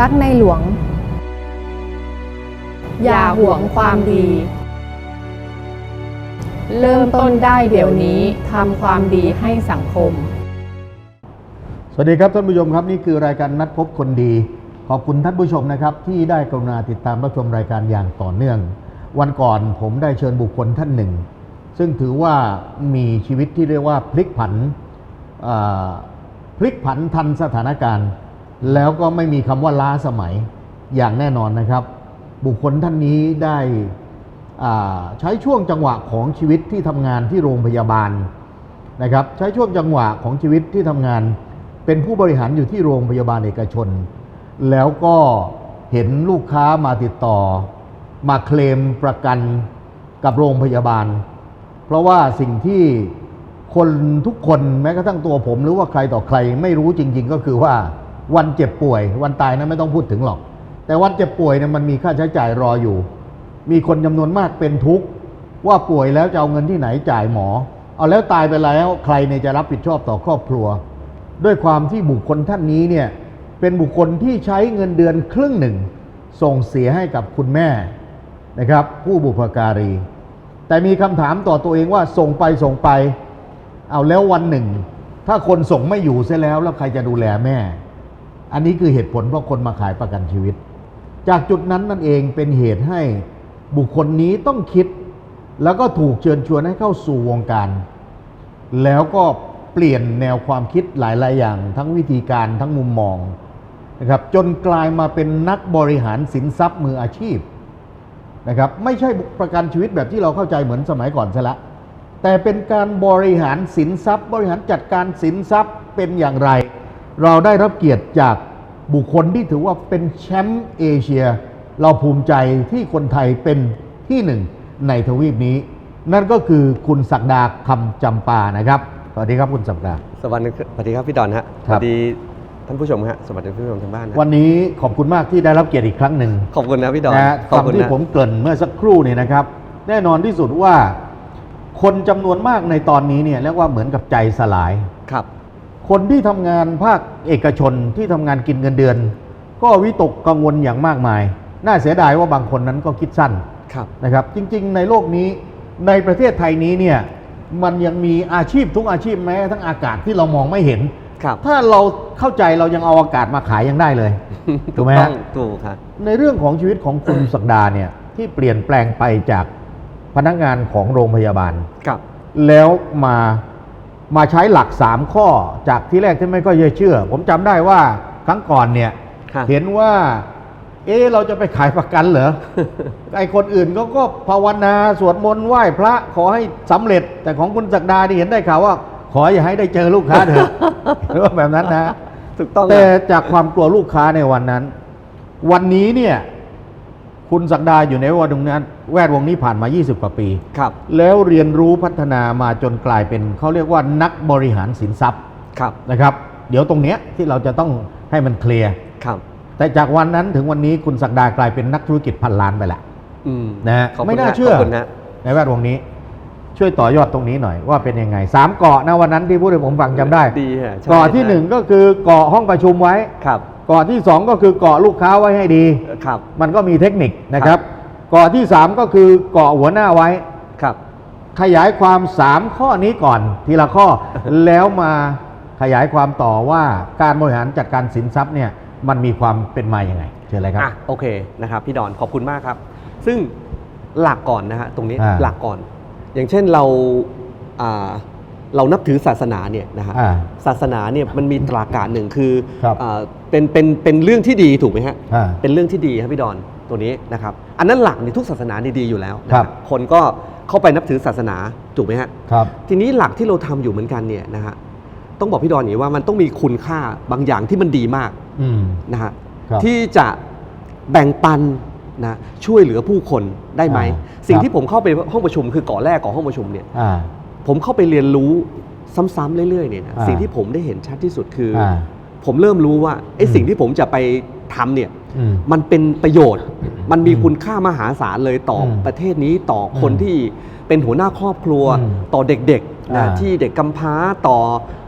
รักในหลวง อย่าหวงความดี เริ่มต้นได้เดี๋ยวนี้ทำความดีให้สังคม สวัสดีครับท่านผู้ชมครับนี่คือรายการนัดพบคนดี ขอบคุณท่านผู้ชมนะครับ ที่ได้กรุณาติดตามรับชมรายการอย่างต่อเนื่อง วันก่อนผมได้เชิญบุคคลท่านหนึ่ง ซึ่งถือว่ามีชีวิตที่เรียกว่าพลิกผัน พลิกผันทันสถานการณ์ แล้วก็ไม่มีคำว่าล้าสมัยอย่างแน่นอนนะครับ บุคคลท่านนี้ได้ใช้ช่วงจังหวะของชีวิตที่ทำงานที่โรงพยาบาลนะครับ ใช้ช่วงจังหวะของชีวิตที่ทำงาน เป็นผู้บริหารอยู่ที่โรงพยาบาลเอกชน แล้วก็เห็นลูกค้ามาติดต่อ มาเคลมประกันกับโรงพยาบาล เพราะว่าสิ่งที่ คนทุกคนแม้กระทั่งตัวผมหรือว่าใครต่อใครไม่รู้จริง ๆ ก็คือว่าวันเจ็บป่วย วันตายนั้นไม่ต้องพูดถึงหรอก แต่วันเจ็บป่วยเนี่ยมันมีค่าใช้จ่ายรออยู่ มีคนจำนวนมากเป็นทุกข์ว่าป่วยแล้วจะเอาเงินที่ไหนจ่ายหมอ เอาแล้วตายไปแล้วใครเนี่ยจะรับผิดชอบต่อครอบครัว ด้วยความที่บุคคลท่านนี้เนี่ยเป็นบุคคลที่ใช้เงินเดือนครึ่งหนึ่ง ส่งเสียให้กับคุณแม่นะครับ ผู้บุพการี แต่มีคำถามต่อตัวเองว่าส่งไปส่งไป เอาแล้ววันหนึ่ง ถ้าคนส่งไม่อยู่เสียแล้วแล้วใครจะดูแลแม่ อันนี้คือเหตุผลเพราะคนมาขายประกันชีวิต จากจุดนั้นนั่นเองเป็นเหตุให้บุคคลนี้ต้องคิด แล้วก็ถูกเชิญชวนให้เข้าสู่วงการ แล้วก็เปลี่ยนแนวความคิดหลาย ๆ อย่าง ทั้งวิธีการทั้งมุมมองนะครับจนกลายมาเป็นนักบริหารสินทรัพย์มืออาชีพนะครับไม่ใช่ประกันชีวิตแบบที่เราเข้าใจเหมือนสมัยก่อนซะละ แต่เป็นการบริหารสินทรัพย์ บริหารจัดการสินทรัพย์เป็นอย่างไร เราได้รับเกียรติจากบุคคลที่ถือว่าเป็นแชมป์เอเชีย เราภูมิใจที่คนไทยเป็นที่หนึ่งในทวีปนี้ นั่นก็คือคุณศักดาคำจำปานะครับสวัสดีครับคุณศักดาสวัสดีครับสวัสดีครับพี่ดอนฮะคสรับวัสดีท่านผู้ชมฮะสวัสดีท่านผู้ชมทางบ้านฮะวันนี้ขอบคุณมากที่ได้รับเกียรติอีกครั้งหนึ่งขอบคุณนะพี่ดอนนะฮะขอบคุณคำที่นะผมเกริ่นเมื่อสักครู่เนี่ยนะครับ แน่นอนที่สุดว่า คนจำนวนมากในตอนนี้เนี่ยเรียกว่าเหมือนกับใจสลาย ครับ คนที่ทำงานภาคเอกชนที่ทำงานกินเงินเดือน ก็วิตกกังวลอย่างมากมาย น่าเสียดายว่าบางคนนั้นก็คิดสั้น ครับ นะครับจริงๆ ในโลกนี้ในประเทศไทยนี้เนี่ยมันยังมีอาชีพทุกอาชีพแม้กระทั้งอากาศที่เรามองไม่เห็น ครับถ้าเราเข้าใจเรายังเอาอากาศมาขายยังได้เลย ถูกไหมต้ฮะองถูกครับ ในเรื่องของชีวิตของคุณ ศักดาเนี่ยที่เปลี่ยนแปลงไปจาก พนักงานของโรงพยาบาล ครับ แล้วมามาใช้หลัก 3 ข้อจากที่แรกที่ไม่ก็เชื่อ ผมจำได้ว่าครั้งก่อนเนี่ยครับเห็นว่า เอ๊ะเราจะไปขายประกันเหรอ ไอคนอื่นเขาก็ภาวนาสวดมนต์ไหว้พระขอให้สำเร็จ แต่ของคุณศักดานี่เห็นได้ข่าวว่า ขออย่าให้ได้เจอลูกค้าเถอะ หรือว่าแบบนั้นนะ ถูกต้องแต่นะจากความกลัวลูกค้าในวันนั้น วันนี้เนี่ย คุณศักดาอยู่ในแวดวงนั้นแวดวงนี้ผ่านมา 20 กว่าปี ครับ แล้วเรียนรู้พัฒนามาจนกลายเป็นเขาเรียกว่านักบริหารสินทรัพย์ครับ นะครับ เดี๋ยวตรงเนี้ยที่เราจะต้องให้มันเคลียร์ ครับ แต่จากวันนั้นถึงวันนี้คุณศักดากลายเป็นนักธุรกิจพันล้านไปละอืมนะฮะขอบคุณไม่น่าฮะเชื่อขอบคุณนะ ในแวดวงนี้ ช่วยต่อยอดตรงนี้หน่อยว่าเป็นยังไงสามเกาะนะวันนั้นที่พูดให้ผมฟังจำได้ ดีฮะใช่เกาะที่ใช่หนึ่งก็คือเกาะห้องประชุมไว้ ครับ เกาะที่สองก็คือเกาะลูกค้าไว้ให้ดี ครับ มันก็มีเทคนิคนะคครัรับบเกาะที่สามก็คือเกาะหัวหน้าไว้ ครับ ขยายความสามข้อนี้ก่อนทีละข้อ แล้วมาขยายความต่อว่าการบริหารจัดการสินทรัพย์เนี่ยมันมีความเป็นมาอย่างไงเชิญเลยครับ อะโอเคนะครับพี่ดอนขอบคุณมากครับ ซึ่งหลักก่อนนะฮะตรงนี้อ่าหลักก่อน อย่างเช่นเราอ่าเรานับถือศาสนาเนี่ยนะฮะอ่าศาสนาเนี่ยมันมีตราการหนึ่งคือครับอ่าเป็นเป็นเป็นเรื่องที่ดีถูกไหมฮะอ่าเป็นเรื่องที่ดีครับพี่ดอนตัวนี้นะครับ อันนั้นหลักในทุกศาสนานี่ดีอยู่แล้วนะครับคนก็เข้าไปนับถือศาสนาถูกไหมฮะครับ ทีนี้หลักที่เราทำอยู่เหมือนกันเนี่ยนะฮะต้องบอกพี่ดอนอย่างนี้ว่ามันต้องมีคุณค่าบางอย่างที่มันดีมากอืมนะฮะครับที่จะแบ่งปัน นะช่วยเหลือผู้คนได้ไหมอ่าสิ่งครับที่ผมเข้าไปห้องประชุมคือก่อแรกของห้องประชุมเนี่ยอ่าผมเข้าไปเรียนรู้ซ้ำๆเรื่อยๆเนี่ยนะอ่าสิ่งที่ผมได้เห็นชัดที่สุดคือออ่าผมเริ่มรู้ว่าไอ้อืมสิ่งที่ผมจะไปทำเนี่ยอืมมันเป็นประโยชน์ มันมีอืมคุณค่ามหาศาลเลยต่ออมประเทศนี้ต่อคนอืมที่เป็นหัวหน้าครอบครัวอืมต่อเด็กๆ นะอ่าที่เด็กกำพร้าต่อ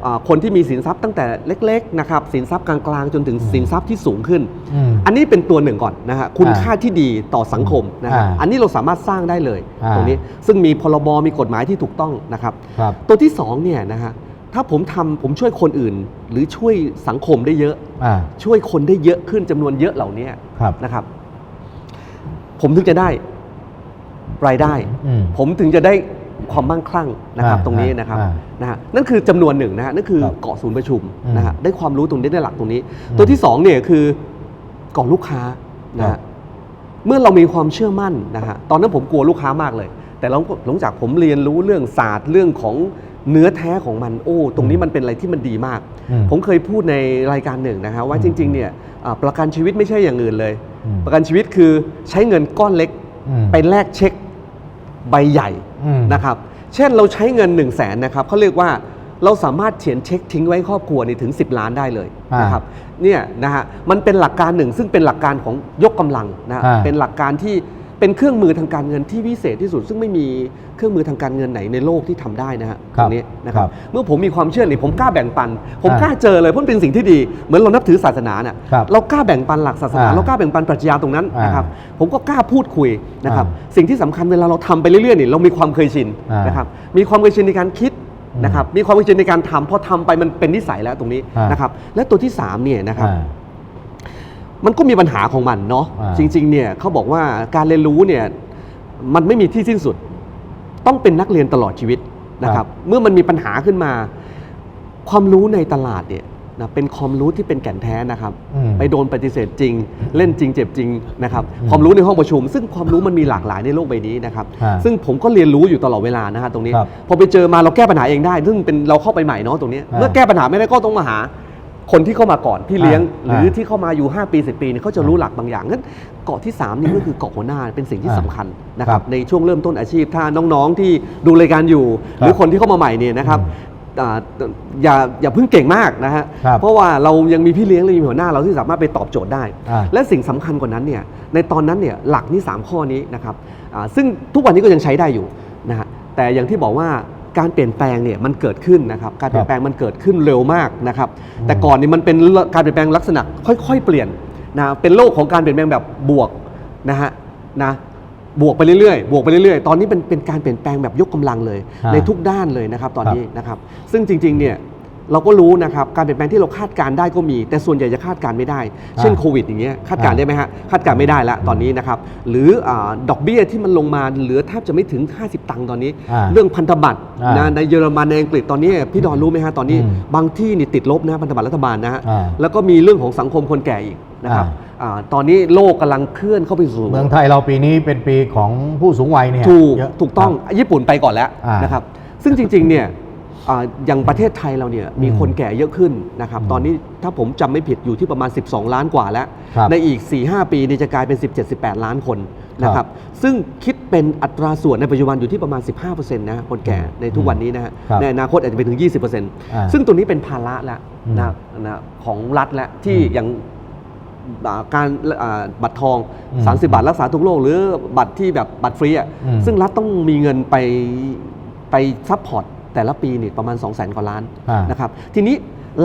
อาคนที่มีสินทรัพย์ตั้งแต่เล็กๆนะครับสินทรัพย์กลางๆจนถึงอืมสินทรัพย์ที่สูงขึ้นอืมอันนี้เป็นตัวหนึ่งก่อนนะฮะคุณอ่าค่าที่ดีต่อสังคมนะฮะอ่าอันนี้เราสามารถสร้างได้เลยอ่าตรงนี้ซึ่งมีพรบมีกฎหมายที่ถูกต้องนะครับครับตัวที่สองเนี่ยนะฮะถ้าผมทำผมช่วยคนอื่น หรือช่วยสังคมได้เยอะอ่าช่วยคนได้เยอะขึ้นจำนวนเยอะเหล่านี้ครับนะครับ ผมถึงจะได้รายได้อืมผมถึงจะได้ ความมั่งคั่งนะครับอ่าตรงนี้นะครับอ่านะฮะนั่นคือจำนวนหนึ่งนะฮะนั่นคือครับเกาะศูนย์ประชุมอืมนะฮะได้ความรู้ตรงนี้ได้หลักตรงนี้อืมตัวที่สองเนี่ยคือเกาะลูกค้านะครัฮะบเมื่อเรามีความเชื่อมั่นนะฮะตอนนั้นผมกลัวลูกค้ามากเลย แต่หลังหลังจากผมเรียนรู้เรื่องศาสตร์เรื่องของเนื้อแท้ของมันโอ้ ตรงนี้มันเป็นอะไรที่มันดีมากอืมผมเคยพูดในรายการหนึ่งนะฮะว่าอืมจริง ๆ เนี่ยอ่าประกันชีวิตไม่ใช่อย่างอื่นเลยอืมประกันชีวิตคือใช้เงินก้อนเล็กอืมไปแลกเช็คใบใหญ่อืม นะครับ เช่นเราใช้เงิน1นึ่งแสนนะครับเขาเรียกว่าเราสามารถเขียนเช็คทิ้งไว้ครอบครัวนี่ถึง 10 ล้านได้เลยอ่านนะครับเนี่ยนะฮะมันเป็นหลักการหนึ่งซึ่งเป็นหลักการของยกกำลังนะฮะอ่าเป็นหลักการที่ เป็นเครื่องมือทางการเงินที่วิเศษที่สุด ซึ่งไม่มีเครื่องมือทางการเงินไหนในโลกที่ทำได้นะฮะคตรัรบงนี้นะครับครับเมื่อผมมีความเชื่อนี่ผมกล้าแบ่งปัน ผมอ่ากล้าเจอเลยเพราะมันเป็นสิ่งที่ดี เหมือนเรานับถือศาสนาเนี่ยครับเรากล้าแบ่งปันหลักศาสนาอ่าเรากล้าแบ่งปันปรัชญาตรงนั้นอ่านนะครับผมก็กล้าพูดคุยนะครับอ่าสิ่งที่สำคัญเวลาเราทำไปเรื่อยๆนี่เรามีความเคยชินอ่านนะครับมีความเคยชินในการคิดอืมนะครับมีความเคยชินในการทำพอทำไปมันเป็นนิสัยแล้วตรงนี้อ่านนะครับและตัวที่สามเนี่ยนะครับอ่า มันก็มีปัญหาของมันเนาะอ่า จริงๆเนี่ยเขาบอกว่าการเรียนรู้เนี่ยมันไม่มีที่สิ้นสุด ต้องเป็นนักเรียนตลอดชีวิตนะครับ เมื่อมันมีปัญหาขึ้นมา ความรู้ในตลาดเนี่ยนะเป็นความรู้ที่เป็นแก่นแท้นะครับ อืม ไปโดนปฏิเสธจริง เล่นจริงเจ็บจริงนะครับอืมความรู้ในห้องประชุม ซึ่งความรู้มันมีหลากหลายในโลกใบนี้นะครับอ่าซึ่งผมก็เรียนรู้อยู่ตลอดเวลานะฮะตรงนี้ ครับพอไปเจอมาเราแก้ปัญหาเองได้ ซึ่งเป็นเราเข้าไปใหม่เนาะตรงนี้อ่าเมื่อแก้ปัญหาไม่ได้ก็ต้องมาหา คนที่เข้ามาก่อนพี่เลี้ยงหอ่ารือที่เข้ามาอยู่ 5 ปี 10 ปีเนี่ยเขาจะรู้หลักบางอย่างงั้นเกาะที่ 3 นี่ก็คือเกาะหัวหน้าเป็นสิ่งที่อ่าสำคัญนะครับครับในช่วงเริ่มต้นอาชีพ ถ้าน้องๆที่ดูรายการอยู่ หรือคนที่เข้ามาใหม่เนี่ยนะครับอ่าอย่าอย่าเพิ่งเก่งมากนะฮะครับเพราะว่าเรายังมีพี่เลี้ยงเรามีหัวหน้าเราที่สามารถไปตอบโจทย์ได้อ่าและสิ่งสำคัญกว่านั้นเนี่ยในตอนนั้นเนี่ยหลักนี่3ข้อนี้นะครับอ่าซึ่งทุกวันนี้ก็ยังใช้ได้อยู่นะฮะแต่อย่างที่บอกว่า การเปลี่ยนแปลงเนี่ยมันเกิดขึ้นนะครับการเปลี่ยนแปลงมันเกิดขึ้นเร็วมากนะครับอืมแต่ก่อนนี่มันเป็นการเปลี่ยนแปลงลักษณะค่อย ๆ เปลี่ยนนะเป็นโลกของการเปลี่ยนแปลงแบบบวกนะฮะนะบวกไปเรื่อยๆ บวกไปเรื่อยๆ ตอนนี้เป็นเป็นการเปลี่ยนแปลงแบบยกกำลังเลยอ่าในทุกด้านเลยนะครับตอนนี้นะครับ ซึ่งจริงๆ เนี่ย เราก็รู้นะครับการเปลี่ยนแปลงที่เราคาดการณ์ได้ก็มี แต่ส่วนใหญ่จะคาดการณ์ไม่ได้ เช่นอ่าโควิดอย่างเงี้ยคาดการณ์อ่าได้ไหมฮะคาดการณ์ไม่ได้แล้วตอนนี้นะครับหรืออาดอกเบี้ยที่มันลงมาเหลือแทบจะไม่ถึง 50 ตังค์ตอนนี้ อ่าเรื่องพันธบัตรอ่านะในเยอรมันในอังกฤษตอนนี้พี่ดอนรู้ไหมฮะตอนนี้ อืมบางที่นี่ติดลบนะพันธบัตรรัฐบาลนะฮะอ่าแล้วก็มีเรื่องของสังคมคนแก่อีกนะครับอ่า อ่าตอนนี้โลกกำลังเคลื่อนเข้าไปสู่ เมืองไทยเราปีนี้เป็นปีของผู้สูงวัยเนี่ยถูกเยะ ถูกต้องครับญี่ปุ่นไปก่อนแล้วอ่านนะครับซึ่งจริงๆเนี่ย อ่าอย่างประเทศไทยเราเนี่ยมีอืมคนแก่เยอะขึ้นนะครับอืมตอนนี้ถ้าผมจำไม่ผิดอยู่ที่ประมาณ 12 ล้านกว่าแล้วครับในอีก 4-5 ปีนี่จะกลายเป็น 17-18 ล้านคนนะคครัรับบซึ่งคิดเป็นอัตราส่วนในปัจจุบันอยู่ที่ประมาณ 15%นะฮะคนแก่ในทุกวันนี้นะฮะครับในอนาคตอาจจะไปถึง 20%อ่าซึ่งตัวนี้เป็นภาระแล้วอืมนะนะของรัฐแล้วที่อืมอย่างอ่าการอ่าบัตรทองอืม30 บาทรักษาทุกโรคหรือบัตรที่แบบบัตรฟรีอะอืมซึ่งรัฐต้องมีเงินไปไปซัพพอร์ต แต่ละปีนี่ประมาณ 2 0 0 0 0 0 กว่าล้านอ่านนะครับทีนี้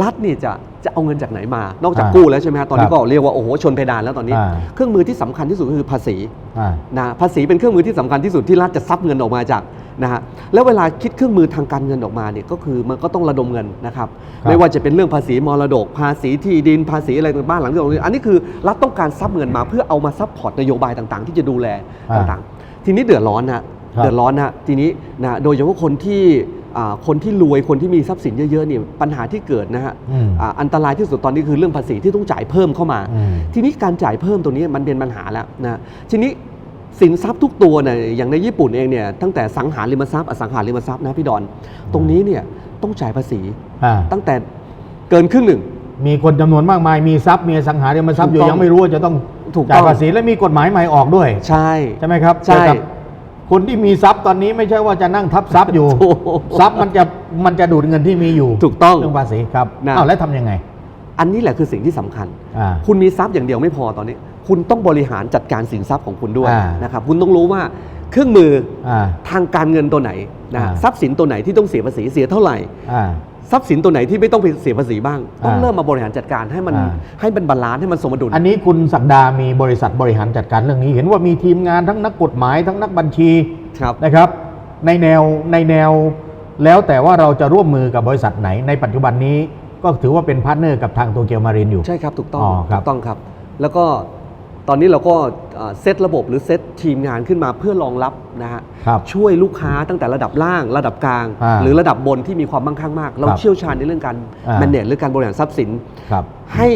รัฐนี่จะจะเอาเงินจากไหนมา นอกจากอ่ากู้แล้วใช่ไหมฮะตอนนี้ครับก็เรียกว่าโอ้โหชนเพดานแล้วตอนนี้ อ่า เครื่องมือที่สำคัญที่สุดก็คือภาษี อ่า นะภาษีเป็นเครื่องมือที่สำคัญที่สุดที่รัฐจะซับเงินออกมาจากนะฮะแล้วเวลาคิดเครื่องมือทางการเงินออกมาเนี่ยก็คือมันก็ต้องระดมเงินนะครับครับไม่ว่าจะเป็นเรื่องภาษีมรดก ภาษีที่ดินภาษีอะไรต่างๆบ้านหลังที่เราอันนี้คือรัฐต้องการซับเงินมาเพื่อเอามาซับพอร์ตนโยบายต่างๆ ที่จะดูแลอ่าต่างๆ ทีนี้เดือดร้อนนะครับเดือดร้อนนะทีนี้นะโดยเฉพาะคนที่อ่า คนที่รวยคนที่มีทรัพย์สินเยอะๆเนี่ยปัญหาที่เกิดนะฮะอืมอ่าอันตรายที่สุดตอนนี้คือเรื่องภาษีที่ต้องจ่ายเพิ่มเข้ามาอืมทีนี้การจ่ายเพิ่มตรงนี้มันเป็นปัญหาแล้วนะทีนี้สินทรัพย์ทุกตัวเนี่ยอย่างในญี่ปุ่นเองเนี่ยตั้งแต่สังหาริมทรัพย์อสังหาริมทรัพย์นะพี่ดอน ตรงนี้เนี่ยต้องจ่ายภาษีอ่าตั้งแต่เกินครึ่งหนึ่ง มีคนจำนวนมากมายมีทรัพย์มีอสังหาริมทรัพย์อยู่ถูกต้องยังไม่รู้ว่าจะต้องถูกต้องจ่ายภาษีและมีกฎหมายใหม่ออกด้วย ใช่ใช่ไหมครับใช่เกี่ยวกับ คนที่มีทรัพย์ตอนนี้ไม่ใช่ว่าจะนั่งทับทรัพย์อยู่โอ้โหทรัพย์มันจะมันจะดูดเงินที่มีอยู่ถูกต้องเรื่องภาษีครับนะ อ้าวแล้วทำยังไง อันนี้แหละคือสิ่งที่สำคัญ อ่า คุณมีทรัพย์อย่างเดียวไม่พอตอนนี้ คุณต้องบริหารจัดการสินทรัพย์ของคุณด้วยอ่าน นะครับคุณต้องรู้ว่าเครื่องมืออ่า ทางการเงินตัวไหนนะอ่า ทรัพย์สินตัวไหนที่ต้องเสียภาษีเสียเท่าไหร่ อ่า ทรัพย์สินตัวไหนที่ไม่ต้องไปเสียภาษีบ้าง ต้องอ่าเริ่มมาบริหารจัดการให้มันอ่า ให้มันบาลานซ์ให้มันสมดุล อันนี้คุณศักดามีบริษัทบริหารจัดการเรื่องนี้ เห็นว่ามีทีมงานทั้งนักกฎหมายทั้งนักบัญชีครับ นะครับ ในแนวในแนว แล้วแต่ว่าเราจะร่วมมือกับบริษัทไหนในปัจจุบันนี้ก็ถือว่าเป็นพาร์ทเนอร์กับทางโตเกียวมารีนอยู่ ใช่ครับถูกต้องอ๋อครับถูกต้องครับ แล้วก็ ตอนนี้เราก็เอ่อเซตระบบหรือเซตทีมงานขึ้นมาเพื่อรองรับนะฮะครับช่วยลูกค้าตั้งแต่ระดับล่างระดับกลางอ่าหรือระดับบนที่มีความมั่งคั่งมาก เราครับเชี่ยวชาญในเรื่องการอ่าแมเนจหรือการบริหารทรัพย์สินครับให้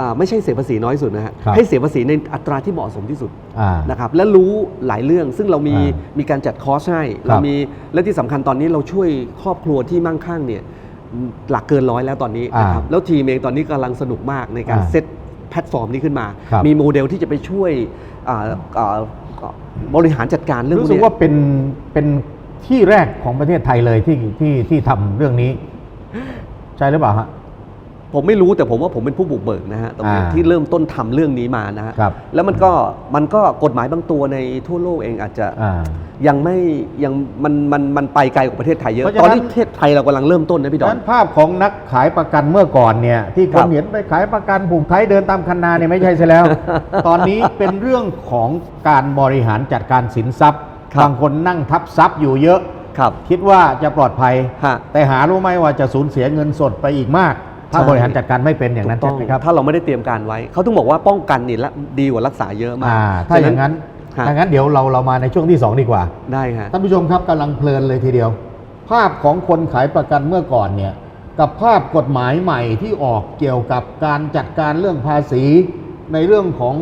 อ่าไม่ใช่เสียภาษีน้อยที่สุดนะฮะครับให้เสียภาษีในอัตราที่เหมาะสมที่สุดอ่านะครับและรู้หลายเรื่องซึ่งเรามีอ่มีการจัดคอร์สให้ครับเรามีและที่สำคัญตอนนี้เราช่วยครอบครัวที่มั่งคั่งเนี่ยหลักเกินร้อยแล้วตอนนี้นะครับแล้วทีมเองตอนนี้กำลังสนุกมากในการอ่าเซต แพลตฟอร์มนี้ขึ้นมา ครับ มีโมเดลที่จะไปช่วยอ่าอ่าบริหารจัดการเรื่องพรู้วกสึกเนี้ย ว่าเป็นเป็นที่แรกของประเทศไทยเลยที่ที่ที่ทำเรื่องนี้ ใช่หรือเปล่าฮะ ผมไม่รู้แต่ผมว่าผมเป็นผู้บุกเบิกนะฮะตรงนี้อ่าที่เริ่มต้นทำเรื่องนี้มานะฮะครับ แล้วมันก็มันก็กฎหมายบางตัวในทั่วโลกเองอาจจะอ่า ยังไม่ยังมันมันมันไปไกลกว่าประเทศไทยเยอะเพราะฉะตอนนั้นนี้ประเทศไทยเรากำลังเริ่มต้นนะพี่ดอดังน นั้นภาพของนักขายประกันเมื่อก่อนเนี่ยที่คครันบเห็นไปขายประกันผูกไทยเดินตามคันนาเนี่ยไม่ใช่ใช่แล้ว ตอนนี้เป็นเรื่องของการบริหารจัดการสินทรัพย์ครับบางคนนั่งทับทรัพย์อยู่เยอะ ครับคิดว่าจะปลอดภัย ฮะ แต่หารู้ไหมว่าจะสูญเสียเงินสดไปอีกมาก ถ้าใช่บริหารจัดการไม่เป็นอย่างนั้นถูกใช่ต้องไหมครับถ้าเราไม่ได้เตรียมการไว้ เขาต้องบอกว่าป้องกันนี่ละดีกว่ารักษาเยอะมากอ่าถ้าอย่างนั้นฮะถ้างั้นเดี๋ยวเราเรามาในช่วงที่ 2 ดีกว่า ได้ฮะ ท่านผู้ชมครับกำลังเพลินเลยทีเดียว ภาพของคนขายประกันเมื่อก่อนเนี่ยกับภาพกฎหมายใหม่ที่ออกเกี่ยวกับการจัดการเรื่องภาษี ในเรื่องของ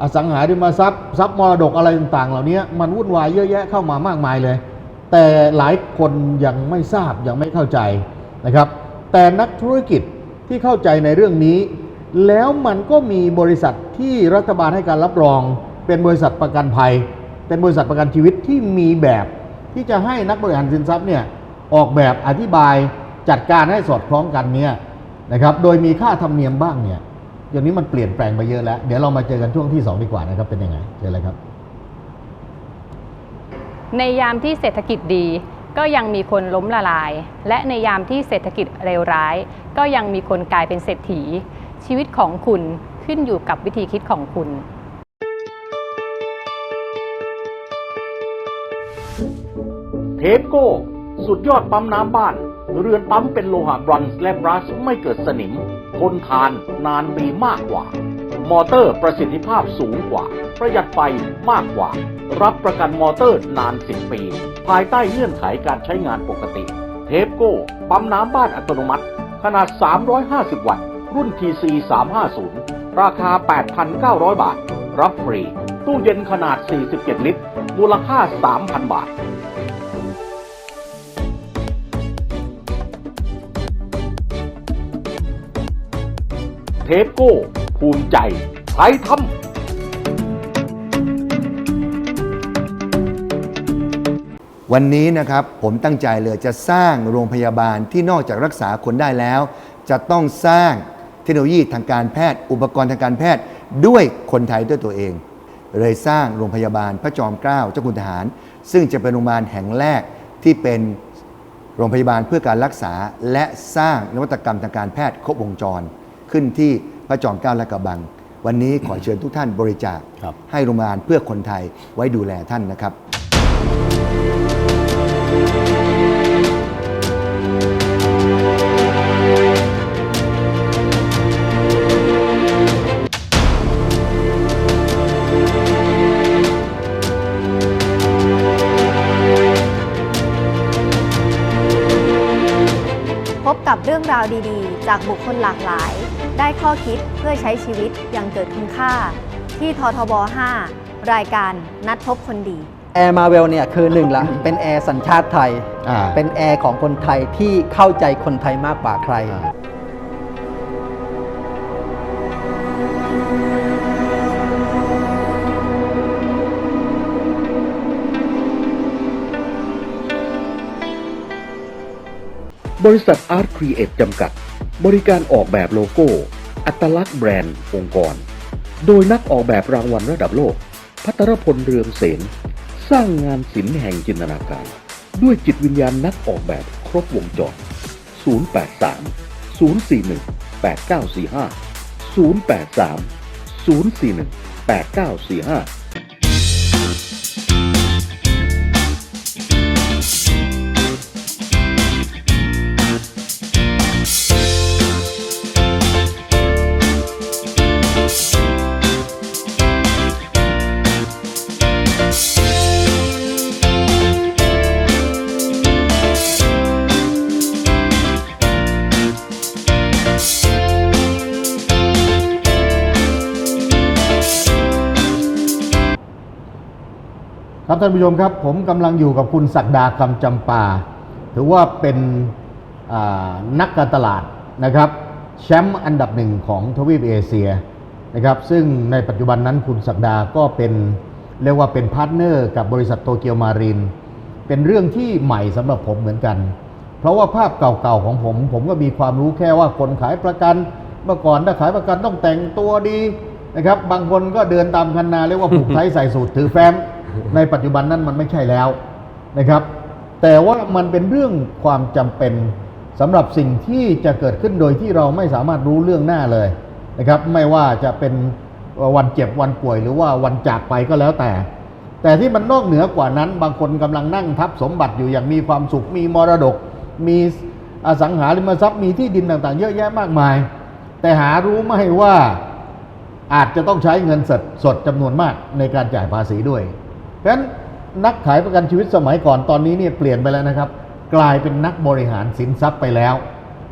อสังหาริมทรัพย์ ทรัพย์มรดกอะไรต่างๆ เหล่านี้มันวุ่นวายเยอะแยะเข้ามามากมายเลย แต่หลายคนยังไม่ทราบยังไม่เข้าใจนะครับ แต่นักธุรกิจ ที่เข้าใจในเรื่องนี้ แล้วมันก็มีบริษัทที่รัฐบาลให้การรับรอง เป็นบริษัทประกันภัย เป็นบริษัทประกันชีวิตที่มีแบบที่จะให้นักบริหารสินทรัพย์เนี่ยออกแบบอธิบายจัดการให้สอดคล้องกันเนี่ยนะครับโดยมีค่าธรรมเนียมบ้างเนี่ยเดี๋ยวนี้มันเปลี่ยนแปลงไปเยอะแล้ว เดี๋ยวเรามาเจอกันช่วงที่ 2 ดีกว่านะครับ เป็นยังไงเจอเลยครับ ในยามที่เศรษฐกิจดี ก็ยังมีคนล้มละลาย และในยามที่เศรษฐกิจเลวร้าย ก็ยังมีคนกลายเป็นเศรษฐี ชีวิตของคุณขึ้นอยู่กับวิธีคิดของคุณเทปโก้สุดยอดปั๊มน้ำบ้าน เรือนปั๊มเป็นโลหะบรอนซ์และบรัชไม่เกิดสนิม ทนทานนานปีมากกว่า มอเตอร์ประสิทธิภาพสูงกว่า ประหยัดไฟมากกว่า รับประกันมอเตอร์นาน 10 ปี ภายใต้เงื่อนไขการใช้งานปกติ เทปโก้ ปั๊มน้ำบ้านอัตโนมัติ ขนาด 350 วัตต์ รุ่น TC 350 ราคา 8,900 บาท รับฟรี ตู้เย็นขนาด 47 ลิตร มูลค่า 3,000 บาทเทปโก้ ภูมิใจไทยทำวันนี้นะครับผมตั้งใจเลยจะสร้างโรงพยาบาลที่นอกจากรักษาคนได้แล้ว จะต้องสร้างเทคโนโลยีทางการแพทย์ อุปกรณ์ทางการแพทย์ด้วยคนไทยด้วยตัวเอง เลยสร้างโรงพยาบาลพระจอมเกล้าเจ้าคุณทหาร ซึ่งจะเป็นโรงพยาบาลแห่งแรกที่เป็นโรงพยาบาลเพื่อการรักษาและสร้างนวัตกรรมทางการแพทย์ครบวงจร ขึ้นที่พระจอมเกล้าและกระบัง วันนี้ขอเชิญทุกท่านบริจาคครับให้โรงพยาบาลเพื่อคนไทยไว้ดูแลท่านนะครับพบกับเรื่องราวดีๆ จากบุคคลหลากหลาย ได้ข้อคิดเพื่อใช้ชีวิตอย่างเกิดคุณค่า ที่ททบ 5 รายการนัดพบคนดี แอร์มาเวลเนี่ยคือหนึ่งละ เป็นแอร์สัญชาติไทย อ่า เป็นแอร์ของคนไทยที่เข้าใจคนไทยมากกว่าใคร บริษัทอาร์ตครีเอทจำกัด บริการออกแบบโลโก้ อัตลักษณ์แบรนด์องค์กร โดยนักออกแบบรางวัลระดับโลก พัทรพลเรืองเสน สร้างงานศิลป์แห่งจินตนาการ ด้วยจิตวิญญาณนักออกแบบครบวงจร 083 041 8945 083 041 8945 ครับท่านผู้ชมครับ ผมกำลังอยู่กับคุณศักดาคำจำปา ถือว่าเป็นนักการตลาดนะครับแชมป์อันดับหนึ่งของทวีปเอเชียนะครับซึ่งในปัจจุบันนั้นคุณศักดาก็เป็นเรียกว่าเป็นพาร์ทเนอร์กับบริษัทโตเกียวมารีนเป็นเรื่องที่ใหม่สำหรับผมเหมือนกัน เพราะว่าภาพเก่าๆของผม ผมก็มีความรู้แค่ว่าคนขายประกันเมื่อก่อนถ้าขายประกันต้องแต่งตัวดีนะครับบางคนก็เดินตามคันนาเรียกว่าผูกไทยใส่สูทถือแฟ้ม ในปัจจุบันนั้นมันไม่ใช่แล้วนะครับ แต่ว่ามันเป็นเรื่องความจำเป็นสำหรับสิ่งที่จะเกิดขึ้นโดยที่เราไม่สามารถรู้เรื่องหน้าเลยนะครับ ไม่ว่าจะเป็นวันเจ็บวันป่วยหรือว่าวันจากไปก็แล้วแต่ แต่ที่มันนอกเหนือกว่านั้น บางคนกำลังนั่งทับสมบัติอยู่อย่างมีความสุขมีมรดก มีอสังหาริมทรัพย์มีที่ดินต่างๆ เยอะแยะมากมาย แต่หารู้ไหมว่าอาจจะต้องใช้เงินสดสดจำนวนมากในการจ่ายภาษีด้วย เพราะฉะนั้นนักขายประกันชีวิตสมัยก่อนตอนนี้เนี่ยเปลี่ยนไปแล้วนะครับ กลายเป็นนักบริหารสินทรัพย์ไปแล้ว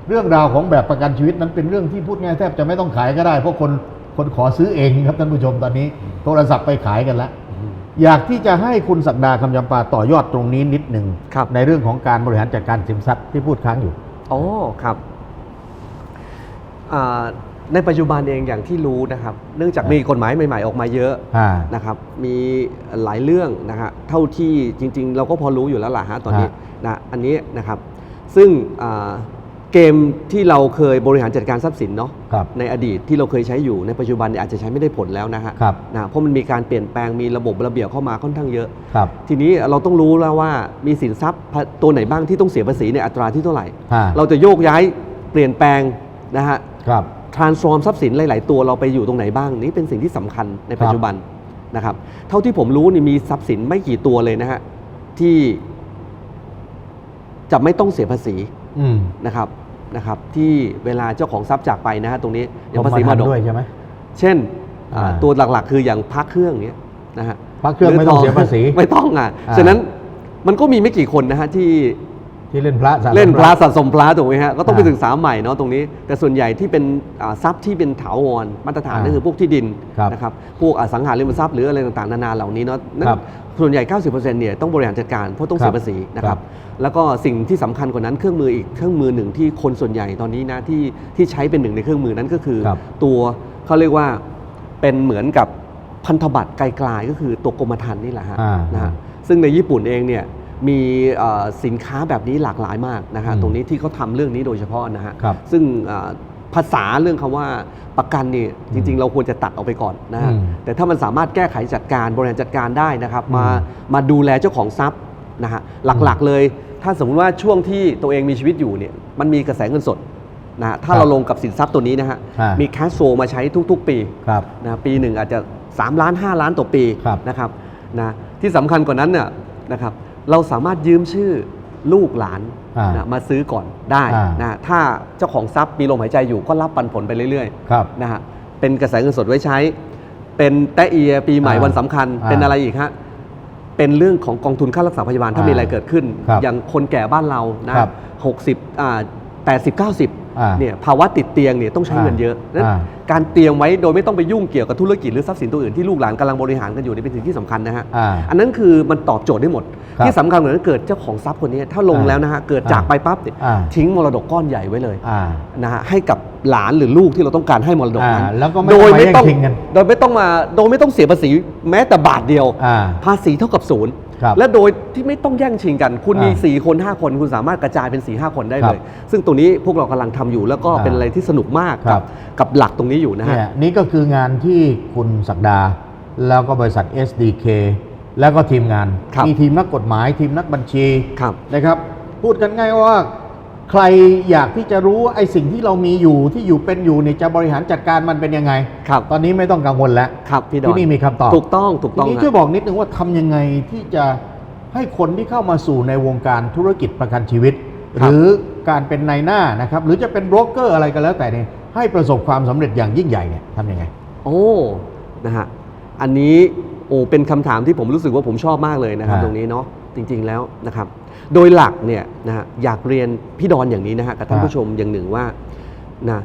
เรื่องราวของแบบประกันชีวิตนั้นเป็นเรื่องที่พูดง่ายแทบจะไม่ต้องขายก็ได้เพราะคนคนขอซื้อเองครับท่านผู้ชมตอนนี้ โทรศัพท์ไปขายกันแล้วอยากที่จะให้คุณศักดาคำจำปาต่อยอดตรงนี้นิดหนึ่งครับในเรื่องของการบริหารจัดการสินทรัพย์ที่พูดค้างอยู่อ๋อครับอ่า ในปัจจุบันเองอย่างที่รู้นะครับ เนื่องจากอ่ามีมีกฎหมายใหม่ ๆ ออกมาเยอะอ่า นะครับ มีหลายเรื่องนะฮะเท่าที่จริง ๆ เราก็พอรู้อยู่แล้วล่ะฮะตอนนี้ฮะนะอันนี้นะครับ ซึ่งอ่าเกมที่เราเคยบริหารจัดการทรัพย์สินเนาะครับในอดีตที่เราเคยใช้อยู่ในปัจจุบันเนี่ยอาจจะใช้ไม่ได้ผลแล้วนะฮะครับนะเพราะมันมีการเปลี่ยนแปลงมีระบบระเบียบเข้ามาค่อนข้างเยอะ ครับทีนี้เราต้องรู้แล้วว่ามีสินทรัพย์ตัวไหนบ้างที่ต้องเสียภาษีในอัตราที่เท่าไหร่ฮะเราจะโยกย้ายเปลี่ยนแปลงนะฮะ ครับ transform ทรัพย์สินหลาย ๆ ตัวเราไปอยู่ตรงไหนบ้างนี่เป็นสิ่งที่สำคัญในปัจจุบันนะครับ เท่าที่ผมรู้นี่มีทรัพย์สินไม่กี่ตัวเลยนะฮะที่จะไม่ต้องเสียภาษีอืมนะครับนะครับ ที่เวลาเจ้าของทรัพย์จากไปนะฮะตรงนี้อย่างภาษีกรมมรธรดรกด้วยใช่ไหมเช่นอ่าอ่าตัวหลัก ๆ คืออย่างพักเครื่องเนี้ยนะฮะพระเครื่องไม่ต้องเสียภาษีไม่ต้องอะอ่าฉะนั้นมันก็มีไม่กี่คนนะฮะที่ ที่เล่นพระสะสมเล่นพระสะสมพระถูกไหมฮะก็ต้องไปอ่าศึกษาใหม่เนาะตรงนี้ แต่ส่วนใหญ่ที่เป็นอ่าทรัพย์ที่เป็นถาวรมาตรฐานอ่านั่นคือพวกที่ดินครับนะครับพวกอสังหาริมทรัพย์หรืออะไรต่างๆนานาเหล่านี้เนาะนั่นครับส่วนใหญ่ 90%เนี่ยต้องบริหารจัดการเพราะต้องเสีครัยบภาษีนะคครัรับบแล้วก็สิ่งที่สำคัญกว่านั้นเครื่องมืออีกเครื่องมือหนึ่งที่คนส่วนใหญ่ตอนนี้นะที่ที่ใช้เป็นหนึ่งในเครื่องมือนั้นก็คือครับตัวเขาเรียกว่าเป็นเหมือนกับพันธบัตรไกลๆก็คือตัวกรมธรรม์นี่แหละฮะอ่านะฮะซึ่งในญี่ปุ่นเองเนี่ย มีเอ่อสินค้าแบบนี้หลากหลายมากนะฮะอืมตรงนี้ที่เขาทำเรื่องนี้โดยเฉพาะนะฮะครับซึ่งเอ่อภาษาเรื่องคำว่าประกันนี่จริง ๆ เราควรจะตัดออกไปก่อนนะฮะอืมแต่ถ้ามันสามารถแก้ไขจัดการบริหารจัดการได้นะครับมาอืมมาดูแลเจ้าของทรัพย์นะฮะหลักๆเลย ถ้าสมมติว่าช่วงที่ตัวเองมีชีวิตอยู่เนี่ยมันมีกระแสเงินสดนะฮะถ้าครับเราลงกับสินทรัพย์ตัวนี้นะฮะอ่ามีมีแคชโฟมาใช้ทุก ๆ ปีครับนะปีหนึ่งอาจจะ 3 ล้าน 5 ล้านต่อปีครับนะครับนะที่สำคัญกว่านั้นเนี่ยนะครับ เราสามารถยืมชื่อลูกหลานอ่านนะมาซื้อก่อนได้อ่านนะถ้าเจ้าของทรัพย์มีลมหายใจอยู่ก็รับปันผลไปเรื่อยครับๆนะฮะเป็นกระแสเงินสดไว้ใช้ เป็นแตะเอียปีใหม่อ่าวันสำคัญอ่าเป็นอะไรอีกฮะเป็นเรื่องของกองทุนค่ารักษาพยาบาลถ้าอ่ามีมีอะไรเกิดขึ้นครับอย่างคนแก่บ้านเรานะครับหกสิบอ่า80 90อ่า เนี่ยภาวะติดเตียงเนี่ยต้องใช้เงินเยอะนั้นอ่าการเตรียมไว้โดยไม่ต้องไปยุ่งเกี่ยวกับธุรกิจหรือทรัพย์สินตัวอื่นที่ลูกหลานกำลังบริหารกันอยู่นี่เป็นสิ่งที่สำคัญนะฮะอ่าอันนั้นคือมันตอบโจทย์ได้หมดครับที่สำคัญกว่านั้นเกิดเจ้าของทรัพย์คนนี้ถ้าลงอ่าแล้วนะฮะเกิดจากอ่าไปปั๊บเนี่ยอ่าทิ้งมรดกก้อนใหญ่ไว้เลยอ่านะฮะให้กับหลานหรือลูกที่เราต้องการให้มรดกนั้นอ่าแล้วก็ไม่โดยไม่ต้ต้อองงมาแย่งชิงกันโดยไม่ต้องมาโดยไม่ต้องเสียภาษีแม้แต่บาทเดียวอ่าภาษีเท่ากับศูนย์ ครับและโดยที่ไม่ต้องแย่งชิงกัน คุณมี อ่า4 คน 5 คน คุณสามารถกระจายเป็น 4 5 คนได้ครัเลบยซึ่งตรงนี้พวกเรากำลังทำอยู่แล้วก็อ่าเป็นอะไรที่สนุกมากครักับกับหลักตรงนี้อยู่นะฮะ เนี่ยนี่ก็คืองานที่คุณศักดา แล้วก็บริษัท SDK แล้วก็ทีมงาน ครับมีทีมนักกฎหมายทีมนักบัญชีครับนะครับ พูดกันง่ายว่า ใครอยากที่จะรู้ไอ้สิ่งที่เรามีอยู่ที่อยู่เป็นอยู่เนี่ยจะบริหารจัดการมันเป็นยังไง ครับ ตอนนี้ไม่ต้องกังวลแล้วครับพี่ดอนที่นี่มีคำตอบ ถูกต้องถูกทีต้องนี้ฮะช่วยบอกนิดนึงว่าทำยังไงที่จะให้คนที่เข้ามาสู่ในวงการธุรกิจประกันชีวิต หรือการเป็นนายหน้านะครับ หรือจะเป็นโบรกเกอร์อะไรก็แล้วแต่เนี่ยให้ประสบความสำเร็จอย่างยิ่งใหญ่เนี่ยทำยังไง โอ้ นะฮะ อันนี้ โอ้ เป็นคำถามที่ผมรู้สึกว่าผมชอบมากเลยนะครับ ฮะ ตรงนี้เนาะ จริง ๆ แล้วนะครับ โดยหลักเนี่ยนะฮะอยากเรียนพี่ดอนอย่างนี้นะฮะกับท่านฮะผู้ชมอย่างหนึ่งว่านะ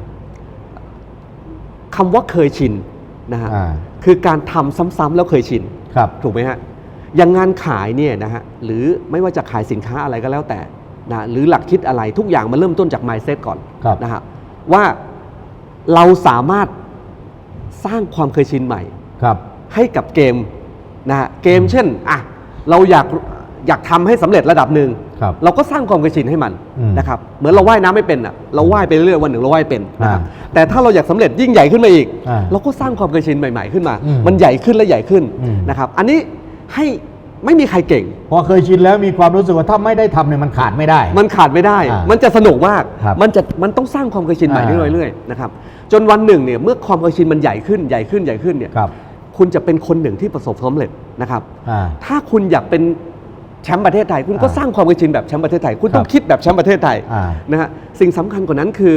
คำว่าเคยชินนะฮะอ่าคือการทำซ้ำๆแล้วเคยชินครับถูกไหมฮะอย่างงานขายเนี่ยนะฮะหรือไม่ว่าจะขายสินค้าอะไรก็แล้วแต่นะหรือหลักคิดอะไรทุกอย่างมันเริ่มต้นจาก mindset ก่อนครับนะฮะว่าเราสามารถสร้างความเคยชินใหม่ครับ ให้กับเกมนะฮะเกมเช่นอะเราอยาก อยากทำให้สำเร็จระดับหนึ่งครับเราก็สร้างความเคยชินให้มันอืมนะครับเหมือนเราว่ายน้ำไม่เป็นอะเราว่ายไปเรื่อยๆวันหนึ่งเราว่ายเป็นนะครับอ่าแต่ถ้าเราอยากสำเร็จยิ่งใหญ่ขึ้นมาอีกอ่าเราก็สร้างความเคยชินใหม่ ๆขึ้นมาอืมมันใหญ่ขึ้นและใหญ่ขึ้นอืมนะครับอันนี้ให้ไม่มีใครเก่ง พอเคยชินแล้วมีความรู้สึกว่าถ้าไม่ได้ทำเนี่ยมันขาดไม่ได้ มันขาดไม่ได้อ่ามัมันจะสนุกมากครับมันจะมันต้องสร้างความเคยชินใหม่อ่าเรื่อยๆนะครับจนวันหนึ่งเนี่ยเมื่อความเคยชินมันใหญ่ขึ้นใหญ่ขึ้นใหญ่ขึ้นเนี่ยครับคุณจะเป็นคนหนึ่งที่ประสบความสำเร็จนะครับอ่าถ้าคุณอยากเป็น แชมป์ประเทศไทย คุณก็อ่าสร้างความเคยชินแบบแชมป์ประเทศไทย คุณต้องครับคิดแบบแชมป์ประเทศไทยอ่า นะฮะสิ่งสำคัญกว่านั้นคือ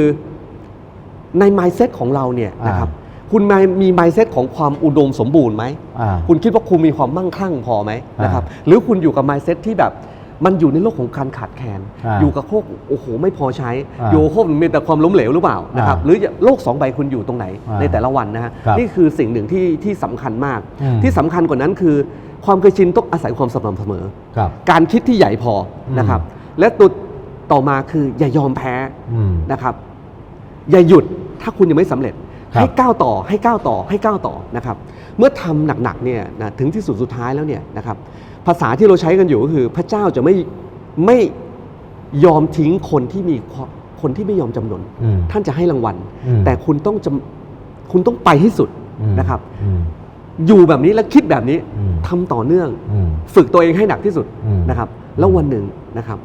ใน mindset ของเราเนี่ยนะครับอ่คุณมี mindset ของความอุดมสมบูรณ์ไหม อ่า คุณคิดว่าคุณมีความมั่งคั่งพอไหมอ่านนะครับ หรือคุณอยู่กับ mindset ที่แบบมันอยู่ในโลกของการขาดแคลนอ่าอยู่กับโคกโอ้โหไม่พอใช้อ่าอยู่กับโคกมีแต่ความล้มเหลวหรือเปล่านะครับ อ่าหรือโลกสองใบคุณอยู่ตรงไหนอ่าในแต่ละวันนะฮะครับนี่คือสิ่งหนึ่งที่ที่สำคัญมาก อืม ที่สำคัญกว่านั้นคือ ความเคยชินต้องอาศัยความสม่ำเสมอ ครับ การคิดที่ใหญ่พออม นะครับ และตัวต่อมาคืออย่ายอมแพ้อืม นะครับ อย่าหยุดถ้าคุณยังไม่สำเร็จ ครับ ให้ก้าวต่อให้ก้าวต่อให้ก้าวต่อนะครับ เมื่อทำหนักๆเนี่ยนะถึงที่สุดสุดท้ายแล้วเนี่ยนะครับ ภาษาที่เราใช้กันอยู่ก็คือ พระเจ้าจะไม่ไม่ยอมทิ้งคนที่มีความคนที่ไม่ยอมจำนน อืม ท่านจะให้รางวัล อืมแต่คุณต้องจำคุณต้องไปที่สุดอืมนะครับ อืม อยู่แบบนี้และคิดแบบนี้อืมทำต่อเนื่องอืมฝึกตัวเองให้หนักที่สุดอืมนะครับ แล้ววันหนึ่งนะครับ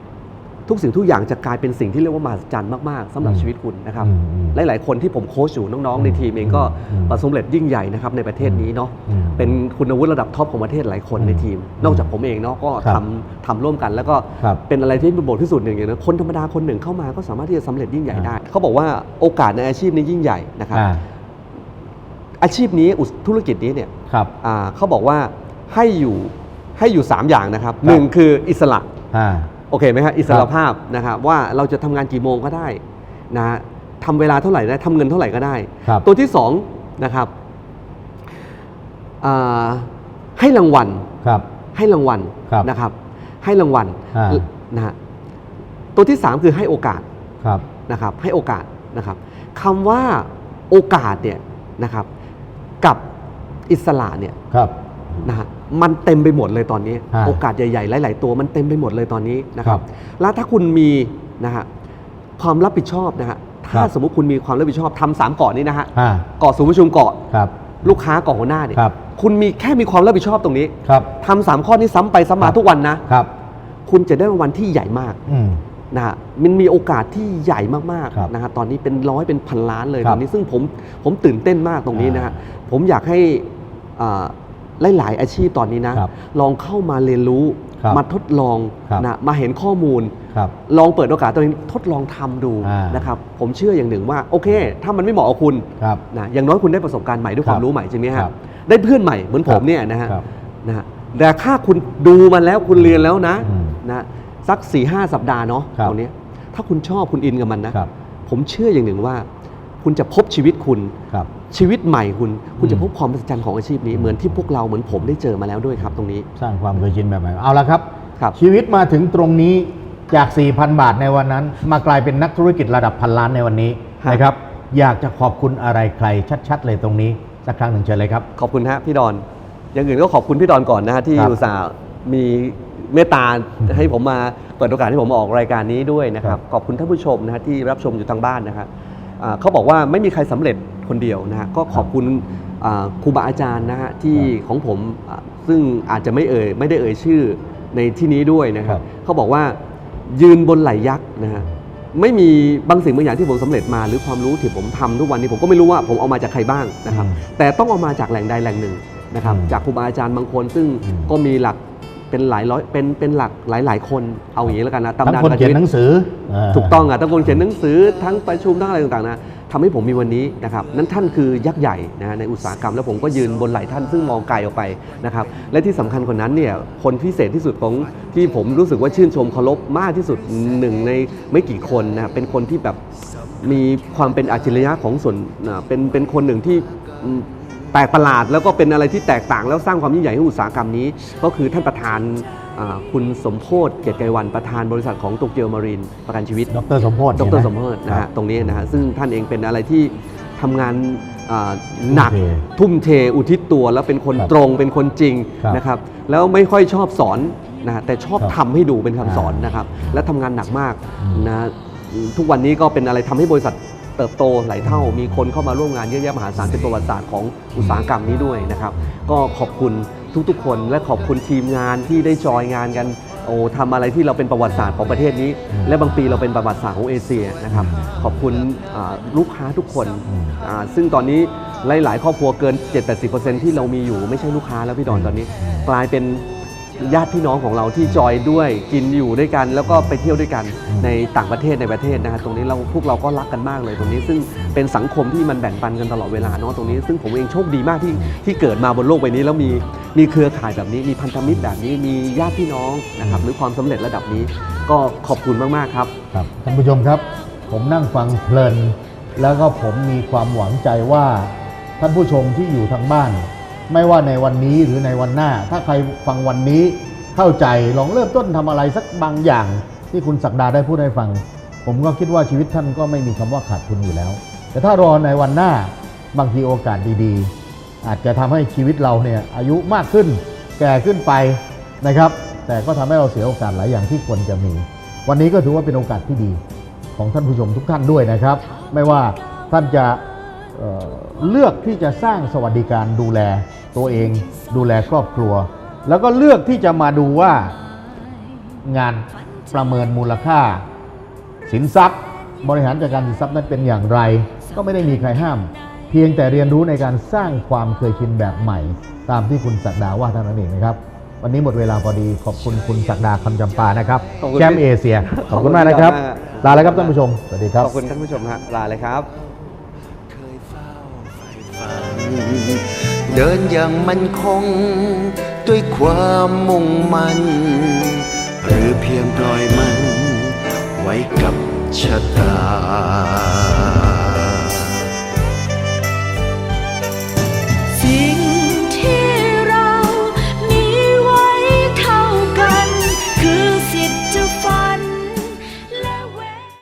ทุกสิ่งทุกอย่างจะกลายเป็นสิ่งที่เรียกว่ามหัศจรรย์มากๆสำหรับอืมชีวิตคุณนะครับอืมอืมหลาย ๆ คนที่ผมโค้ชอยู่น้องๆในทีมเองก็อืมประสบความสำเร็จยิ่งใหญ่นะครับในประเทศนี้เนาะอืมเป็นคุณวุฒิระดับท็อปของประเทศหลายคนอืมในทีม นอกจากผมเองเนาะก็ครับทำทำร่วมกัน แล้วก็ครับเป็นอะไรที่เป็นบทที่สุดหนึ่งอย่างนั้นคนธรรมดาคนหนึ่งเข้ามาก็สามารถที่จะสำเร็จยิ่งใหญ่อ่าได้เขาบอกว่าโอกาสในอาชีพนี้ยิ่งใหญ่นะครับอ่าอาชีพนี้อุตธุรกิจนี้เนี่ย ครับอ่าเขาบอกว่าให้อยู่ให้อยู่ 3 อย่างนะครับครับหนึ่งคืออิสระอ่าโอเคไหมครับอิสระภาพนะครับว่าเราจะทำงานกี่โมงก็ได้นะฮะทำเวลาเท่าไหร่ได้ทำเงินเท่าไหร่ก็ได้ครับตัวที่2นะครับอ่าให้รางวัลครับให้รางวัลครับนะครับให้รางวัลอ่านะฮะตัวที่ 3 คือให้โอกาสครับนะครับ ให้โอกาสนะครับคำว่าโอกาสเนี่ยนะครับ กับ อิสระเนี่ยครับ นะฮะมันเต็มไปหมดเลยตอนนี้อ่าโอกาสใหญ่ๆ หลาย ๆ ตัวมันเต็มไปหมดเลยตอนนี้นะครัครับบแล้วถ้าคุณมีนะฮะความรับผิดชอบนะฮะถ้าครับ สมมุติคุณมีความรับผิดชอบทำสามเกาะนี้นะฮะอ่าเกาะศูนย์ประชุมเกาะครับ ลูกค้าเกาะหัวหน้าเนี่ยครับ คุณมีแค่มีความรับผิดชอบตรงนี้ครับ ทำสามข้อนี้ซ้ำไปซ้ำมาครับ ทุกวันนะครับ คุณจะได้รางวัลที่ใหญ่มาก อืม นะฮะมันมีโอกาสที่ใหญ่มากครับๆนะฮะตอนนี้เป็นร้อยเป็นพันล้านเลยครับตอนนี้ซึ่งผมผมตื่นเต้นมากตรงนี้นะฮะอ่ผมอยากให้อ่า หลายๆอาชีพตอนนี้นะครับลองเข้ามาเรียนรู้ครับมาทดลองครับนะมาเห็นข้อมูลครับลองเปิดโอกาสตัวเองทดลองทำดูอ่านนะครับผมเชื่ออย่างหนึ่งว่าโอเค ถ้ามันไม่เหมาะกับคุณครับนะอย่างน้อยคุณได้ประสบการณ์ใหม่ด้วยครัคบวามรู้ใหม่ใช่ไหมคฮะรับได้เพื่อนใหม่เหมือนผมครับเนี่ยนะฮะครับนะฮะแต่ถ้าคุณดูมันแล้วคุณเรียนแล้วนะอืมนะสัก4ี่ห้าสัปดาห์เนาะครับตรงนี้ถ้าคุณชอบคุณอินกับมันนะครับผมเชื่ออย่างหนึ่งว่า คุณจะพบชีวิตคุณครับ ชีวิตใหม่คุณคุณอืจะมพบความมหัศจรรย์ของอาชีพนี้เหมือนที่พวกเราเหมือนผมได้เจอมาแล้วด้วยครับ ตรงนี้ สร้างความเคยชินแบบใหม่เอาละครับ ครับ ชีวิตมาถึงตรงนี้จาก 4,000 บาทในวันนั้น มากลายเป็นนักธุรกิจระดับพันล้านในวันนี้นะครับ อยากจะขอบคุณอะไรใครชัด ๆ เลยตรงนี้ สักครั้งหนึ่งเชิญเลยครับ ขอบคุณฮะพี่ดอน อย่างอื่นก็ขอบคุณพี่ดอนก่อนนะฮะที่ครับอุตส่าห์มีเมตตาให้ผมมาเปิดโอกาสให้ผมมาออกรายการนี้ด้วยนะคครัรับบ ขอบคุณท่านผู้ชมนะฮะที่รับชมอยู่ทางบ้านนะครับอ่าเขาบอกว่าไม่มีใครสำเร็จ คนเดียวนะฮะก็ขอบคุณอ่าครูบาอาจารย์นะฮะที่ของผมอ่าซึ่งอาจจะไม่เอ่ยไม่ได้เอ่ยชื่อในที่นี้ด้วยนะครัครับบเขาบอกว่ายืนบนไหลยักษ์นะฮะไม่มีบางสิ่งบางอย่างที่ผมสำเร็จมา หรือความรู้ที่ผมทำทุกวันนี้ผมก็ไม่รู้ว่าผมเอามาจากใครบ้างนะครับอืมแต่ต้องเอามาจากแหล่งใดแหล่งหนึ่งนะครับอืมจากครูบาอาจารย์บางคน ซึ่งอืมก็มีหลักเป็นหลายร้อยเป็นเป็นหลักหลายหลายๆคนเอาอย่างนี้แล้วกันนะทั้งตำนานคนประเขียนชีวิตหนังสือาถูกต้องอะทั้งคนเขียนหนังสือทั้งประชุมทั้งอะไรต่างๆนะ ทำให้ผมมีวันนี้นะครับนั่นท่านคือยักษ์ใหญ่นะในอุตสาหกรรม แล้วผมก็ยืนบนไหล่ท่านซึ่งมองไกลออกไปนะครับและที่สำคัญคนนั้นเนี่ยคนพิเศษที่สุดของที่ผมรู้สึกว่าชื่นชมเคารพมากที่สุดหนึ่งในไม่กี่คนนะเป็นคนที่แบบมีความเป็นอัจฉริยะของส่วนเป็นเป็นคนหนึ่งที่แปลกประหลาดแล้วก็เป็นอะไรที่แตกต่างแล้วสร้างความยิ่งใหญ่ให้อุตสาหกรรมนี้ ก็คือท่านประธาน คุณสมโพศเกียรติไกรวันประธานบริษัทของโตเกียวมารีนประกันชีวิต ดรสมโพธิดรสมโพศนะครัฮะบตรงนี้นะฮะซึ่งท่านเองเป็นอะไรที่ทำงานอ่าหนักทุ่มเททุ่มเทอุทิศตัวแล้วเป็นคนครับตรงเป็นคนจริงครับนะครับแล้วไม่ค่อยชอบสอนนะฮะแต่ชอบครับทำให้ดูเป็นคำสอนอ่านนะครับและทำงานหนักมากอืมนะฮะทุกวันนี้ก็เป็นอะไรทำให้บริษัทเติบโตหลายเท่ามีคนเข้ามาร่วมงานเยอะแยะมหาศาลเป็นประวัติศาสตร์ของอุตสาหกรรมนี้ด้วยนะครับ ก็ขอบคุณ ทุกๆ คน และขอบคุณทีมงานที่ได้จอยงานกัน โอ้ทำอะไรที่เราเป็นประวัติศาสตร์ของประเทศนี้อืมและบางปีเราเป็นประวัติศาสตร์ของเอเชียนะครับอืมขอบคุณอ่าลูกค้าทุกคนอืมอ่าซึ่งตอนนี้หลาย ๆ ครอบครัวเกิน 7-80%ที่เรามีอยู่ไม่ใช่ลูกค้าแล้วพี่ดอนตอนนี้ กลายเป็น ญาติพี่น้องของเราที่จอยด้วยกินอยู่ด้วยกัน แล้วก็ไปเที่ยวด้วยกันในต่างประเทศในประเทศนะฮะตรงนี้เราพวกเราก็รักกันมากเลยตรงนี้ ซึ่งเป็นสังคมที่มันแบ่งปันกันตลอดเวลาเนาะตรงนี้ ซึ่งผมเองโชคดีมากที่ที่เกิดมาบนโลกใบนี้แล้วมีมีเครือข่ายแบบนี้มีพันธมิตรแบบนี้มีญาติพี่น้องนะครับหรือความสำเร็จระดับนี้ ก็ขอบคุณมากๆครับ ครับท่านผู้ชมครับ ผมนั่งฟังเพลิน แล้วก็ผมมีความหวังใจว่าท่านผู้ชมที่อยู่ทางบ้าน ไม่ว่าในวันนี้หรือในวันหน้า ถ้าใครฟังวันนี้เข้าใจลองเริ่มต้นทำอะไรสักบางอย่าง ที่คุณศักดาได้พูดให้ฟัง ผมก็คิดว่าชีวิตท่านก็ไม่มีคำว่าขาดทุนอยู่แล้ว แต่ถ้ารอในวันหน้าบางทีโอกาสดีๆ อาจจะทำให้ชีวิตเราเนี่ยอายุมากขึ้น แก่ขึ้นไปนะครับ แต่ก็ทำให้เราเสียโอกาสหลายอย่างที่ควรจะมี วันนี้ก็ถือว่าเป็นโอกาสที่ดีของท่านผู้ชมทุกท่านด้วยนะครับ ไม่ว่าท่านจะ เอ่อเลือกที่จะสร้างสวัสดิการดูแลตัวเอง ดูแลครอบครัว แล้วก็เลือกที่จะมาดูว่างานประเมินมูลค่า สินทรัพย์ บริหารจัดการสินทรัพย์นั้นเป็นอย่างไร ก็ไม่ได้มีใครห้าม เพียงแต่เรียนรู้ในการสร้างความเคยชินแบบใหม่ ตามที่คุณศักดาว่าเท่านั้นเองนะครับ วันนี้หมดเวลาพอดีขอบคุณคุณศักดาคำจำปานะครับขอบคุณแชมป์เอเชียขอบคุณมากนะครับขอบคุณมากลาแล้วครับท่านผู้ชมสวัสดีครับขอบคุณท่านผู้ชมฮะลาเลยครับ เดินอย่างมันคง ด้วยความมุ่งมันหรือเพียงปล่อยมัน ไว้กับชะตา